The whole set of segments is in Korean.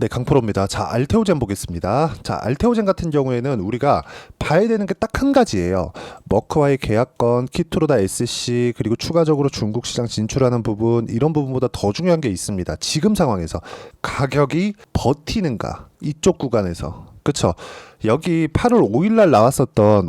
네, 강프로입니다. 자, 알테오젠 보겠습니다. 자, 알테오젠 같은 경우에는 우리가 봐야 되는 게 딱 한 가지예요. 머크와의 계약건, 키트로다 SC, 그리고 추가적으로 중국 시장 진출하는 부분, 이런 부분보다 더 중요한 게 있습니다. 지금 상황에서 가격이 버티는가, 이쪽 구간에서. 그쵸? 여기 8월 5일 날 나왔었던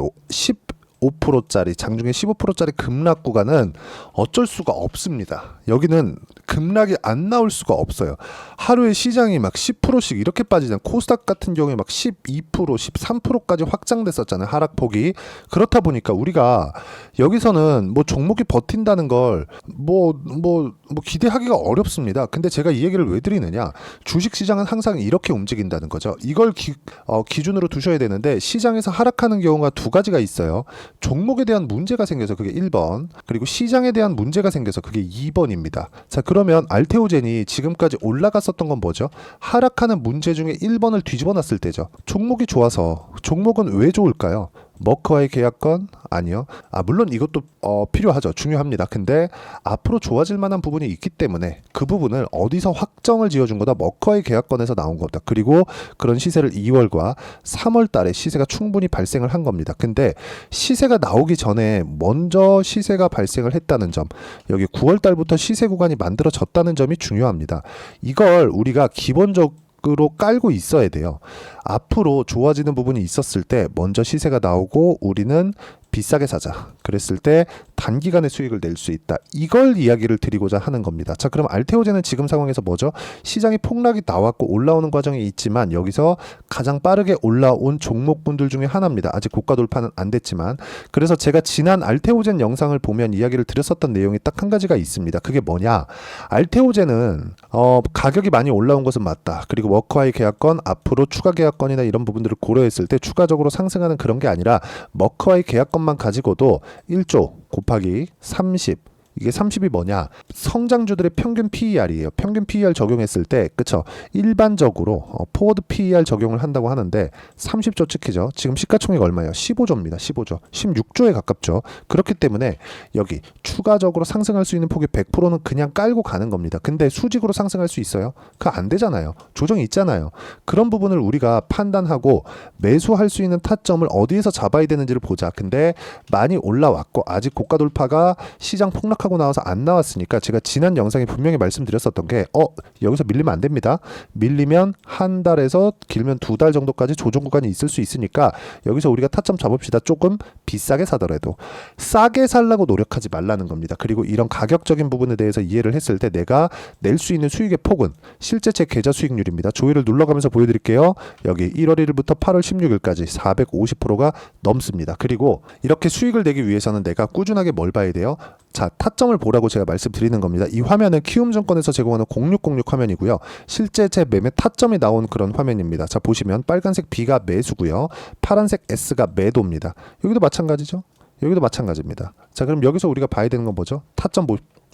15%짜리, 장중에 15%짜리 급락 구간은 어쩔 수가 없습니다. 여기는 급락이 안 나올 수가 없어요. 하루에 시장이 막 10%씩 이렇게 빠지잖아요. 코스닥 같은 경우에 막 12%, 13%까지 확장됐었잖아요. 하락폭이. 그렇다 보니까 우리가 여기서는 뭐 종목이 버틴다는 걸 뭐 뭐 뭐 기대하기가 어렵습니다. 근데 제가 이 얘기를 왜 드리느냐? 주식 시장은 항상 이렇게 움직인다는 거죠. 이걸 기, 어, 기준으로 두셔야 되는데 시장에서 하락하는 경우가 두 가지가 있어요. 종목에 대한 문제가 생겨서 그게 1번, 그리고 시장에 대한 문제가 생겨서 그게 2번입니다. 자, 그러면 알테오젠이 지금까지 올라갔었던 건 뭐죠? 하락하는 문제 중에 1번을 뒤집어 놨을 때죠. 종목이 좋아서 종목은 왜 좋을까요? 머크와의 계약건 아니요. 아 물론 이것도 어, 필요하죠. 중요합니다. 근데 앞으로 좋아질 만한 부분이 있기 때문에 그 부분을 어디서 확정을 지어준 거다. 머크와의 계약건에서 나온 거다. 그리고 그런 시세를 2월과 3월 달에 시세가 충분히 발생을 한 겁니다. 근데 시세가 나오기 전에 먼저 시세가 발생을 했다는 점, 여기 9월 달부터 시세 구간이 만들어졌다는 점이 중요합니다. 이걸 우리가 기본적 으로 깔고 있어야 돼요. 앞으로 좋아지는 부분이 있었을 때 먼저 시세가 나오고 우리는 비싸게 사자. 그랬을 때 단기간에 수익을 낼 수 있다. 이걸 이야기를 드리고자 하는 겁니다. 자, 그럼 알테오제는 지금 상황에서 뭐죠? 시장이 폭락이 나왔고 올라오는 과정이 있지만 여기서 가장 빠르게 올라온 종목군들 중에 하나입니다. 아직 고가 돌파는 안 됐지만 그래서 제가 지난 알테오젠 영상을 보면 이야기를 드렸었던 내용이 딱 한 가지가 있습니다. 그게 뭐냐? 알테오제는 어, 가격이 많이 올라온 것은 맞다. 그리고 워크와의 계약건 앞으로 추가 계약건이나 이런 부분들을 고려했을 때 추가적으로 상승하는 그런 게 아니라 머크와의 계약건만 가지고도 1조 곱하기 30 이게 30이 뭐냐? 성장주들의 평균 PER이에요. 평균 PER 적용했을 때, 그쵸? 일반적으로 어, 포워드 PER 적용을 한다고 하는데 30조 찍히죠. 지금 시가총액 얼마예요? 15조입니다. 15조. 16조에 가깝죠. 그렇기 때문에 여기 추가적으로 상승할 수 있는 폭이 100%는 그냥 깔고 가는 겁니다. 근데 수직으로 상승할 수 있어요? 그거 안 되잖아요. 조정이 있잖아요. 그런 부분을 우리가 판단하고 매수할 수 있는 타점을 어디에서 잡아야 되는지를 보자. 근데 많이 올라왔고 아직 고가 돌파가 시장 폭락 하고 나와서 안 나왔으니까 제가 지난 영상에 분명히 말씀드렸었던 게 어, 여기서 밀리면 안 됩니다. 밀리면 한 달에서 길면 두 달 정도까지 조정 구간이 있을 수 있으니까 여기서 우리가 타점 잡읍시다. 조금 비싸게 사더라도 싸게 살라고 노력하지 말라는 겁니다. 그리고 이런 가격적인 부분에 대해서 이해를 했을 때 내가 낼 수 있는 수익의 폭은 실제 제 계좌 수익률입니다. 조회를 눌러가면서 보여드릴게요. 여기 1월 1일부터 8월 16일까지 450%가 넘습니다. 그리고 이렇게 수익을 내기 위해서는 내가 꾸준하게 뭘 봐야 돼요? 자, 타점을 보라고 제가 말씀드리는 겁니다. 이 화면은 키움증권에서 제공하는 0606 화면이고요. 실제 제 매매 타점이 나온 그런 화면입니다. 자, 보시면 빨간색 B가 매수고요. 파란색 S가 매도입니다. 여기도 마찬가지죠. 여기도 마찬가지입니다. 자, 그럼 여기서 우리가 봐야 되는 건 뭐죠? 타점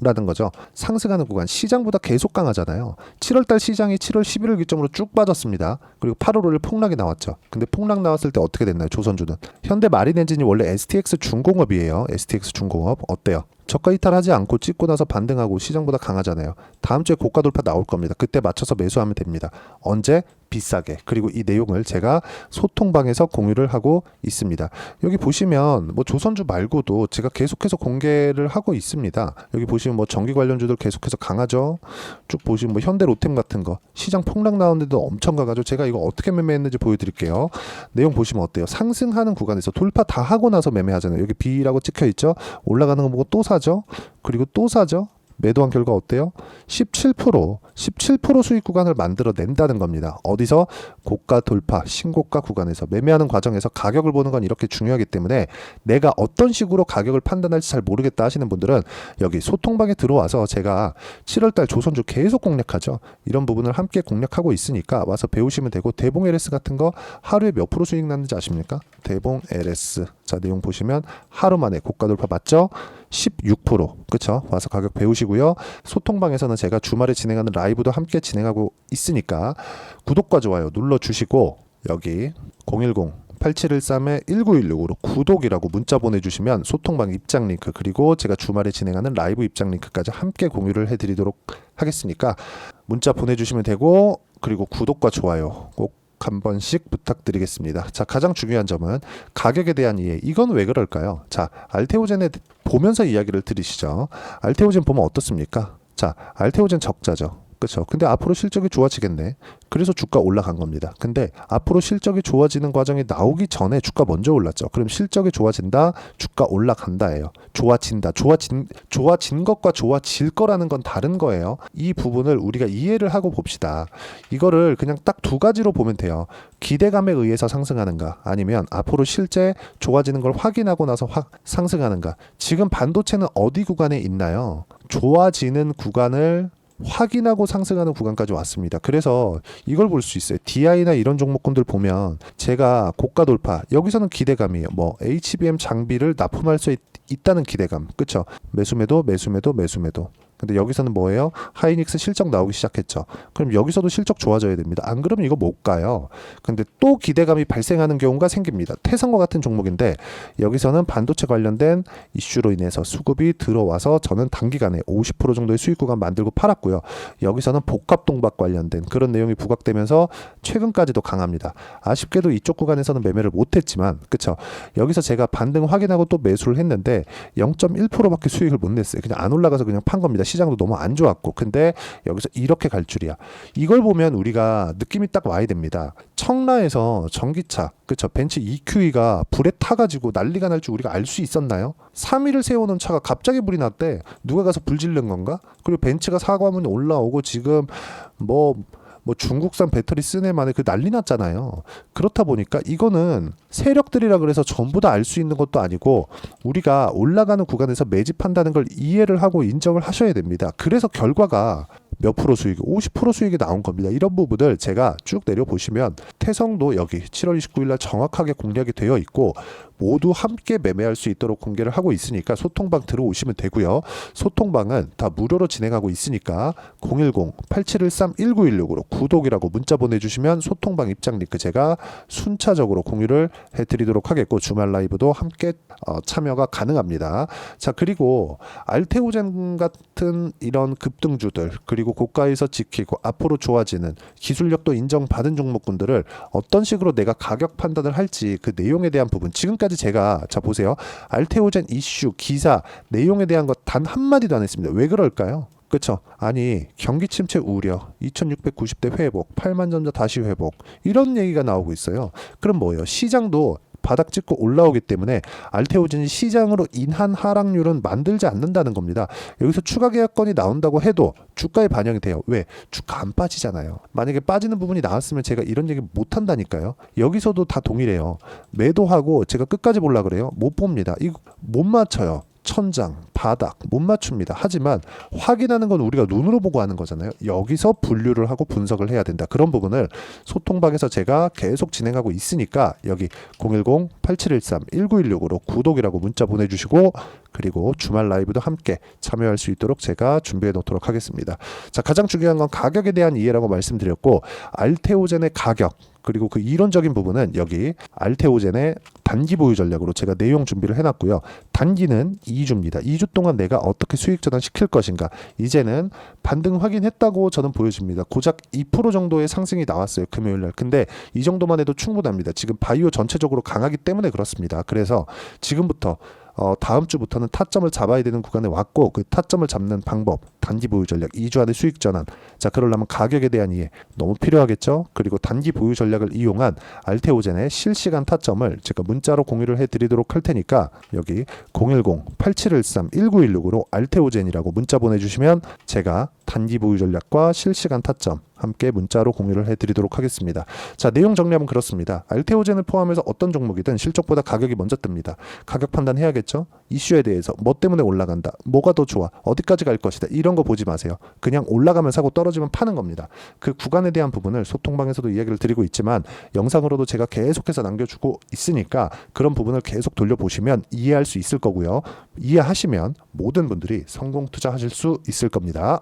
라는 거죠. 상승하는 구간 시장보다 계속 강하잖아요. 7월달 시장이 7월 11일 기점으로 쭉 빠졌습니다. 그리고 8월 5일 폭락이 나왔죠. 근데 폭락 나왔을 때 어떻게 됐나요? 조선주는 현대 마린 엔진이 원래 STX 중공업이에요. STX 중공업 어때요? 저가 이탈하지 않고 찍고 나서 반등하고 시장보다 강하잖아요. 다음 주에 고가 돌파 나올 겁니다. 그때 맞춰서 매수하면 됩니다. 언제? 비싸게. 그리고 이 내용을 제가 소통방에서 공유를 하고 있습니다. 여기 보시면 뭐 조선주 말고도 제가 계속해서 공개를 하고 있습니다. 여기 보시면 뭐 전기 관련주들 계속해서 강하죠. 쭉 보시면 뭐 현대 로템 같은 거 시장 폭락 나오는데도 엄청 강하죠. 제가 이거 어떻게 매매했는지 보여드릴게요. 내용 보시면 어때요? 상승하는 구간에서 돌파 다 하고 나서 매매하잖아요. 여기 B라고 찍혀 있죠. 올라가는 거 보고 또 사죠. 그리고 또 사죠. 매도한 결과 어때요? 17% 17% 수익 구간을 만들어 낸다는 겁니다. 어디서 고가 돌파, 신고가 구간에서 매매하는 과정에서 가격을 보는 건 이렇게 중요하기 때문에 내가 어떤 식으로 가격을 판단할지 잘 모르겠다 하시는 분들은 여기 소통방에 들어와서 제가 7월달 조선주 계속 공략하죠. 이런 부분을 함께 공략하고 있으니까 와서 배우시면 되고 대봉 LS 같은 거 하루에 몇 프로 수익 났는지 아십니까? 대봉 LS 자 내용 보시면 하루 만에 고가 돌파 맞죠? 16% 그쵸? 와서 가격 배우시고요. 소통방에서는 제가 주말에 진행하는 라이브도 함께 진행하고 있으니까 구독과 좋아요 눌러주시고 여기 010 8713-1916으로 구독이라고 문자 보내주시면 소통방 입장 링크 그리고 제가 주말에 진행하는 라이브 입장 링크까지 함께 공유를 해드리도록 하겠으니까 문자 보내주시면 되고 그리고 구독과 좋아요 꼭 한 번씩 부탁드리겠습니다. 자, 가장 중요한 점은 가격에 대한 이해. 이건 왜 그럴까요? 자, 알테오젠에 보면서 이야기를 들으시죠. 알테오젠 보면 어떻습니까? 자, 알테오젠 적자죠. 그렇죠. 근데 앞으로 실적이 좋아지겠네. 그래서 주가 올라간 겁니다. 근데 앞으로 실적이 좋아지는 과정이 나오기 전에 주가 먼저 올랐죠. 그럼 실적이 좋아진다, 주가 올라간다예요. 좋아진다, 좋아진 좋아진 것과 좋아질 거라는 건 다른 거예요. 이 부분을 우리가 이해를 하고 봅시다. 이거를 그냥 딱 두 가지로 보면 돼요. 기대감에 의해서 상승하는가, 아니면 앞으로 실제 좋아지는 걸 확인하고 나서 확 상승하는가. 지금 반도체는 어디 구간에 있나요? 좋아지는 구간을 확인하고 상승하는 구간까지 왔습니다. 그래서 이걸 볼 수 있어요. DI나 이런 종목군들 보면 제가 고가 돌파 여기서는 기대감이에요. 뭐 HBM 장비를 납품할 수 있, 있다는 기대감, 그렇죠? 매수매도 매수매도 매수매도. 근데 여기서는 뭐예요? 하이닉스 실적 나오기 시작했죠. 그럼 여기서도 실적 좋아져야 됩니다. 안 그러면 이거 못 가요. 근데 또 기대감이 발생하는 경우가 생깁니다. 태성과 같은 종목인데 여기서는 반도체 관련된 이슈로 인해서 수급이 들어와서 저는 단기간에 50% 정도의 수익 구간 만들고 팔았고요. 여기서는 복합 동박 관련된 그런 내용이 부각되면서 최근까지도 강합니다. 아쉽게도 이쪽 구간에서는 매매를 못했지만 그쵸 여기서 제가 반등 확인하고 또 매수를 했는데 0.1%밖에 수익을 못 냈어요. 그냥 안 올라가서 그냥 판 겁니다. 시장도 너무 안 좋았고 근데 여기서 이렇게 갈 줄이야. 이걸 보면 우리가 느낌이 딱 와야 됩니다. 청라에서 전기차 그쵸 벤츠 EQE가 불에 타가지고 난리가 날 줄 우리가 알 수 있었나요? 3위를 세우는 차가 갑자기 불이 났대. 누가 가서 불 지른 건가? 그리고 벤츠가 사과문이 올라오고 지금 뭐 뭐 중국산 배터리 쓰네 만에 그 난리 났잖아요. 그렇다 보니까 이거는 세력들이라 그래서 전부 다 알 수 있는 것도 아니고 우리가 올라가는 구간에서 매집한다는 걸 이해를 하고 인정을 하셔야 됩니다. 그래서 결과가 몇 프로 수익, 50% 수익이 나온 겁니다. 이런 부분을 제가 쭉 내려 보시면 태성도 여기 7월 29일 날 정확하게 공략이 되어 있고 모두 함께 매매할 수 있도록 공개를 하고 있으니까 소통방 들어오시면 되고요. 소통방은 다 무료로 진행하고 있으니까 010-8713-1916으로 구독이라고 문자 보내주시면 소통방 입장 링크 제가 순차적으로 공유를 해드리도록 하겠고 주말 라이브도 함께 어, 참여가 가능합니다. 자 그리고 알테오젠 같은 이런 급등주들 그리고 고가에서 지키고 앞으로 좋아지는 기술력도 인정받은 종목군들을 어떤 식으로 내가 가격 판단을 할지 그 내용에 대한 부분 지금까지 제가 자 보세요 알테오젠 이슈 기사 내용에 대한 것 단 한 마디도 안 했습니다. 왜 그럴까요? 그렇죠. 아니 경기 침체 우려, 2,690대 회복, 8만 점자 다시 회복 이런 얘기가 나오고 있어요. 그럼 뭐예요? 시장도 바닥 찍고 올라오기 때문에 알테오젠이 시장으로 인한 하락률은 만들지 않는다는 겁니다. 여기서 추가 계약건이 나온다고 해도 주가에 반영이 돼요. 왜? 주가 안 빠지잖아요. 만약에 빠지는 부분이 나왔으면 제가 이런 얘기 못 한다니까요. 여기서도 다 동일해요. 매도하고 제가 끝까지 볼라 그래요. 못 봅니다. 이거 못 맞춰요. 천장, 바닥 못 맞춥니다. 하지만 확인하는 건 우리가 눈으로 보고 하는 거잖아요. 여기서 분류를 하고 분석을 해야 된다. 그런 부분을 소통방에서 제가 계속 진행하고 있으니까 여기 010-8713-1916으로 구독이라고 문자 보내주시고 그리고 주말 라이브도 함께 참여할 수 있도록 제가 준비해 놓도록 하겠습니다. 자, 가장 중요한 건 가격에 대한 이해라고 말씀드렸고 알테오젠의 가격 그리고 그 이론적인 부분은 여기 알테오젠의 단기 보유 전략으로 제가 내용 준비를 해놨고요. 단기는 2주입니다. 2주 동안 내가 어떻게 수익 전환 시킬 것인가. 이제는 반등 확인했다고 저는 보여집니다. 고작 2% 정도의 상승이 나왔어요. 금요일 날. 근데 이 정도만 해도 충분합니다. 지금 바이오 전체적으로 강하기 때문에 그렇습니다. 그래서 지금부터 어, 다음 주부터는 타점을 잡아야 되는 구간에 왔고 그 타점을 잡는 방법 단기 보유 전략 2주 안에 수익 전환. 자 그러려면 가격에 대한 이해 너무 필요하겠죠? 그리고 단기 보유 전략을 이용한 알테오젠의 실시간 타점을 제가 문자로 공유를 해드리도록 할 테니까 여기 010-8713-1916으로 알테오젠이라고 문자 보내주시면 제가 단기 보유 전략과 실시간 타점 함께 문자로 공유를 해드리도록 하겠습니다. 자 내용 정리하면 그렇습니다. 알테오젠을 포함해서 어떤 종목이든 실적보다 가격이 먼저 뜹니다. 가격 판단해야겠죠? 이슈에 대해서 뭐 때문에 올라간다, 뭐가 더 좋아, 어디까지 갈 것이다 이런 거 보지 마세요. 그냥 올라가면 사고 떨어지면 파는 겁니다. 그 구간에 대한 부분을 소통방에서도 이야기를 드리고 있지만 영상으로도 제가 계속해서 남겨주고 있으니까 그런 부분을 계속 돌려보시면 이해할 수 있을 거고요. 이해하시면 모든 분들이 성공 투자하실 수 있을 겁니다.